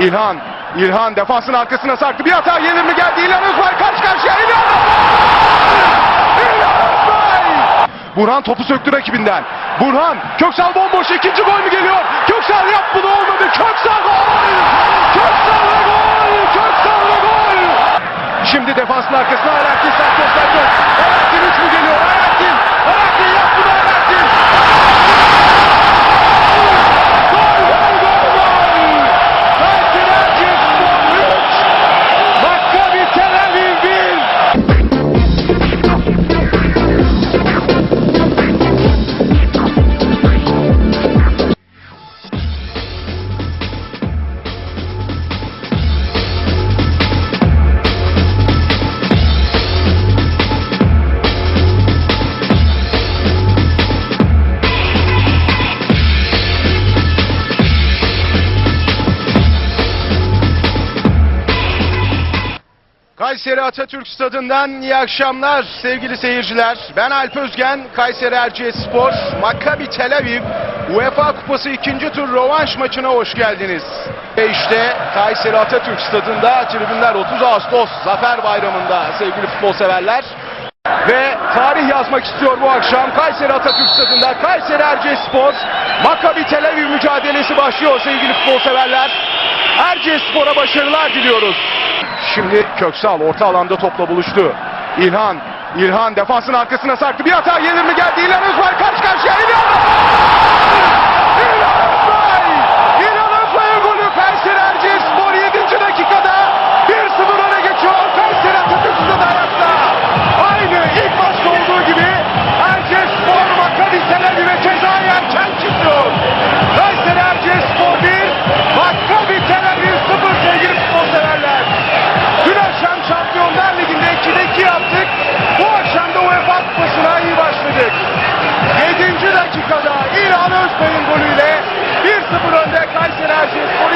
İlhan. İlhan defansın arkasına sarktı. Bir hata gelir mi geldi? İlhan Özbay karşı karşıya. İlhan İlhan Özbay! Burhan topu söktü rakibinden. Burhan Köksal bomboş ikinci gol mü geliyor? Köksal yap bunu olmadı. Köksal gol! Köksal gol! Köksal gol! Şimdi defansın arkasına Alaaddin Sertos Sertos. Alaaddin 3 mü geliyor? Alaaddin! Alaaddin yap Kayseri Atatürk Stadı'ndan iyi akşamlar sevgili seyirciler. Ben Alp Özgen, Kayseri Erciyesspor, Maccabi Tel Aviv, UEFA Kupası ikinci tur rövanş maçına hoş geldiniz. Ve işte Kayseri Atatürk Stadı'nda tribünler 30 Ağustos Zafer Bayramı'nda sevgili futbol severler. Ve tarih yazmak istiyor bu akşam Kayseri Atatürk Stadı'nda Kayseri Erciyesspor Maccabi Tel Aviv mücadelesi başlıyor sevgili futbol severler. Erciyesspor'a başarılar diliyoruz. Şimdi Köksal orta alanda topla buluştu. İlhan, İlhan defansın arkasına sarktı. Bir hata gelir mi geldi? İlhan Özbay karşı karşıya. İlhan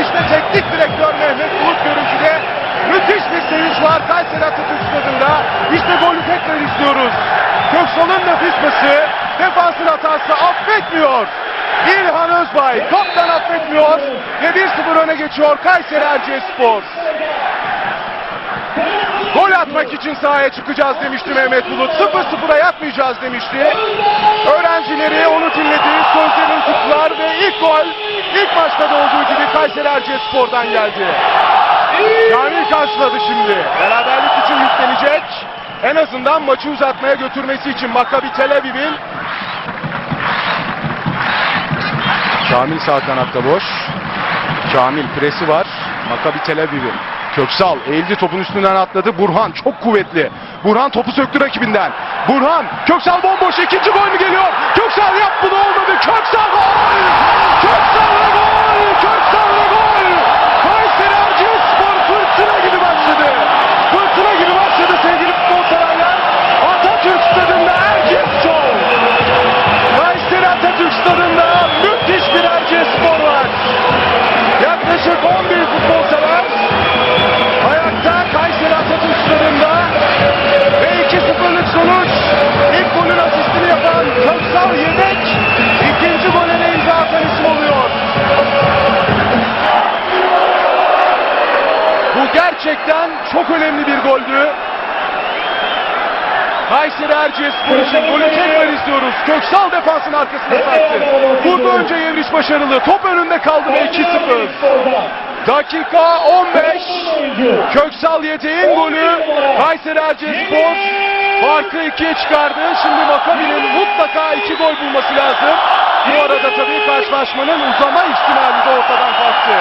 İşte teknik direktör Mehmet Bulut görüntüde müthiş bir sevinç var Kayseri Atatürk Stadı'nda. İşte golü tekrar izliyoruz. Köksal'ın nefis pası, defansın hatası affetmiyor. İlhan Özbay toptan affetmiyor ve 1-0 öne geçiyor Kayseri Erciyesspor. Gol atmak için sahaya çıkacağız demişti Mehmet Bulut. 0-0'a yatmayacağız demişti. Öğrencileri onu dinledi, sözlerini tuttular ve ilk gol ilk maçta da olduğu gibi Kayseri Erciyesspor'dan geldi. Kamil karşıladı şimdi. Beraberlik için yüklenecek. En azından maçı uzatmaya götürmesi için Maccabi Tel Aviv'in Kamil sağ kanatta boş. Kamil presi var. Maccabi Tel Aviv'in. Köksal eğildi topun üstünden atladı. Burhan çok kuvvetli. Burhan topu söktü rakibinden. Burhan Köksal bomboş ikinci gol mü geliyor? Köksal yap bunu olmadı. Köksal gol! Köksal Bu gerçekten çok önemli bir goldü. Kayseri Erciyesspor için golü tekrar izliyoruz. Köksal defansın arkasına sarktı. Burada önce Yevriş başarılı. Top önünde kaldı ve 2-0. Dakika 15. Köksal Yeteğin golü. Kayseri Erciyesspor farkı ikiye çıkardı. Şimdi Makabi'nin mutlaka iki gol bulması lazım. Bu arada tabii karşılaşmanın uzama ihtimali de ortadan kalktı.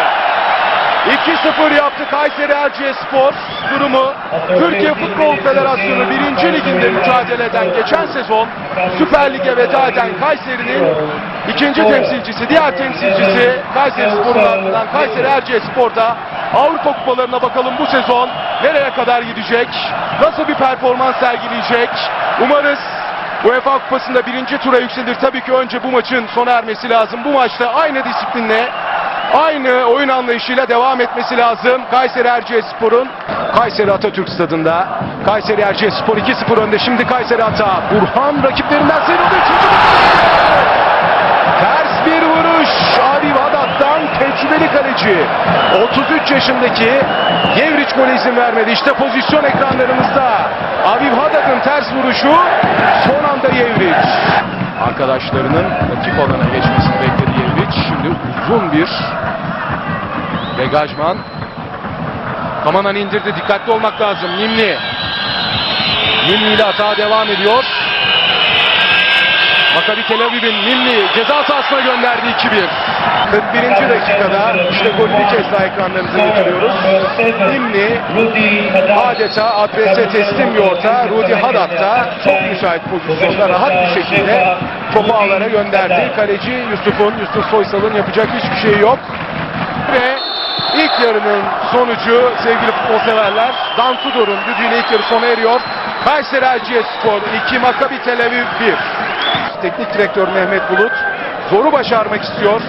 2-0 yaptı Kayseri Erciyesspor durumu Türkiye Futbol Federasyonu 1. Liginde mücadele eden geçen sezon Süper Lig'e veda eden Kayseri'nin ikinci temsilcisi, diğer temsilcisi Kayseri Spor'un ardından Kayseri Erciyespor'da Avrupa Kupalarına bakalım bu sezon nereye kadar gidecek, nasıl bir performans sergileyecek. Umarız UEFA Kupası'nda birinci tura yükselir. Tabii ki önce bu maçın sona ermesi lazım. Bu maçta aynı disiplinle aynı oyun anlayışıyla devam etmesi lazım. Kayseri Erciyesspor'un Kayseri Atatürk Stadı'nda Kayseri Erciyespor 2-0 önde. Şimdi Kayseri Ata. Burhan rakiplerinden sıyrıldı. Üçüncü. Ters bir vuruş. Abi Vadat'tan tecrübeli kaleci kaleci 33 yaşındaki Yevriç gole izin vermedi. İşte pozisyon ekranlarımızda. Aviv Haddad'ın ters vuruşu son anda Yevriç. Arkadaşlarının rakip alana geçmesini bekledi Yevriç. Şimdi uzun bir degajman. Kamanan indirdi. Dikkatli olmak lazım. Nimli. Nimli ile hata devam ediyor. Maccabi Tel Aviv'in Nimli ceza sahasına gönderdi 2-1. 41. dakikada işte golü bir kez daha ekranlarınıza getiriyoruz. Nimli adeta adrese teslim bir orta. Rudi Haddad da çok müsait pozisyonda rahat bir şekilde topu ağlara gönderdi. Kaleci Yusuf'un, Yusuf Soysal'ın yapacak hiçbir şey yok. Ve ilk yarının sonucu sevgili futbol severler Dan Tudor'un düdüğüyle ilk yarı sona eriyor. Kayseri Erciyesspor 2 Maccabi Tel Aviv 1. Teknik direktör Mehmet Bulut zoru başarmak istiyor.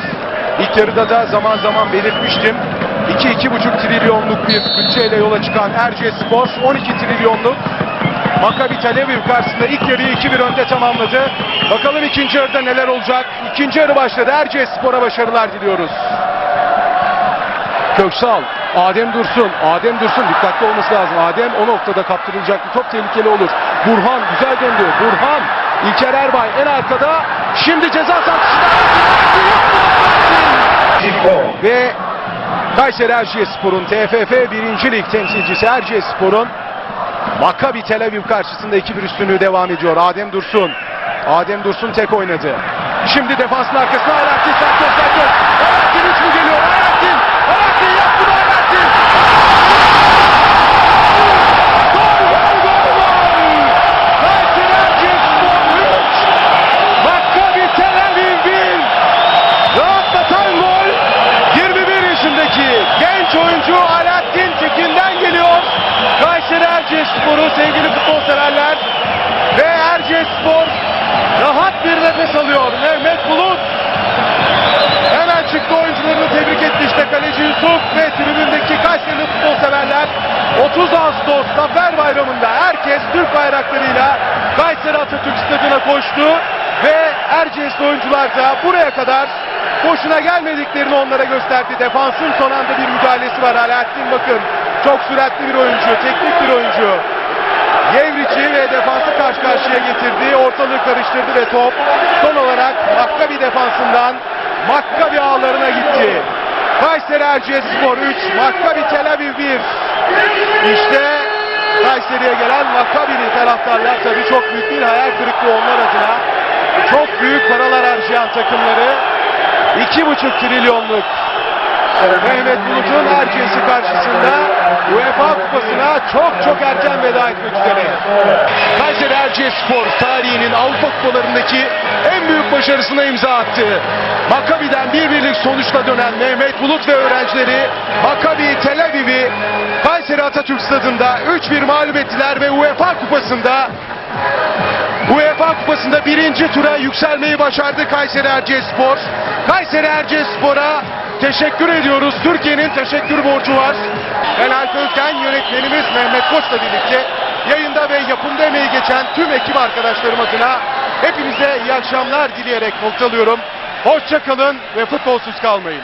İlk yarıda da zaman zaman belirtmiştim. 2-2,5 trilyonluk bir bütçeyle yola çıkan Erciyesspor 12 trilyonluk Maccabi Tel Aviv karşısında ilk yarıyı 2-1 önde tamamladı. Bakalım ikinci yarıda neler olacak. İkinci yarı başladı. Erciyesspor'a başarılar diliyoruz. Köksal, Adem Dursun, Adem Dursun dikkatli olması lazım. Adem o noktada kaptırılacak top tehlikeli olur. Burhan güzel döndü. Burhan, İlker Erbay en arkada. Şimdi ceza sahasında ve Kayseri Erciyesspor'un TFF 1. Lig temsilcisi Erciyesspor'un Maccabi Tel Aviv karşısında 2-1 üstünlüğü devam ediyor. Adem Dursun. Adem Dursun tek oynadı. Şimdi defansın arkasına Alaaddin Sertöz Sertöz. Alaaddin 3 mü geliyor? Alaaddin! Alaaddin yaptı mı Alaaddin? Gol gol gol gol! Kayseri Erciyesspor 3! Maccabi Tel Aviv 1! Rahatlatan gol 21 yaşındaki genç oyuncu Alaaddin Tekin'den geliyor. Kayseri Erciyesspor'u sevgili futbol severler ve Erciyesspor rahat bir nefes alıyor. Mehmet Bulut hemen çıktı oyuncularını tebrik etti işte kaleci Yusuf ve tribündeki Kayseri futbol severler 30 Ağustos Zafer Bayramı'nda herkes Türk bayraklarıyla Kayseri Atatürk Stadı'na koştu ve Erciyes oyuncular da buraya kadar boşuna gelmediklerini onlara gösterdi. Defansın son anda bir müdahalesi var. Alaaddin bakın çok süratli bir oyuncu, teknik bir oyuncu. Yevriç'i ve defansı karşı karşıya getirdi. Ortalığı karıştırdı ve top son olarak Maccabi defansından Maccabi ağlarına gitti. Kayseri Erciyesspor 3, Maccabi Tel Aviv 1. İşte Kayseri'ye gelen Maccabi'li taraftarlar tabii çok büyük bir hayal kırıklığı onlar adına. Çok büyük paralar harcayan takımları 2,5 trilyonluk Mehmet Bulut'un Erciyes'i karşısında UEFA Kupası'na çok çok erken veda etmek üzere. Kayseri Erciyesspor tarihinin Avrupa Kupalarındaki en büyük başarısına imza attı. Maccabi'den bir birlik sonuçla dönen Mehmet Bulut ve öğrencileri Maccabi Tel Aviv'i Kayseri Atatürk Stadı'nda 3-1 mağlup ettiler ve UEFA Kupası'nda UEFA Kupası'nda birinci tura yükselmeyi başardı Kayseri Erciyesspor. Kayseri Erciyespor'a teşekkür ediyoruz. Türkiye'nin teşekkür borcu var. Ben Alp Özgen, yönetmenimiz Mehmet Koç'la birlikte yayında ve yapımda emeği geçen tüm ekip arkadaşlarım adına hepinize iyi akşamlar dileyerek noktalıyorum. Hoşça kalın ve futbolsuz kalmayın.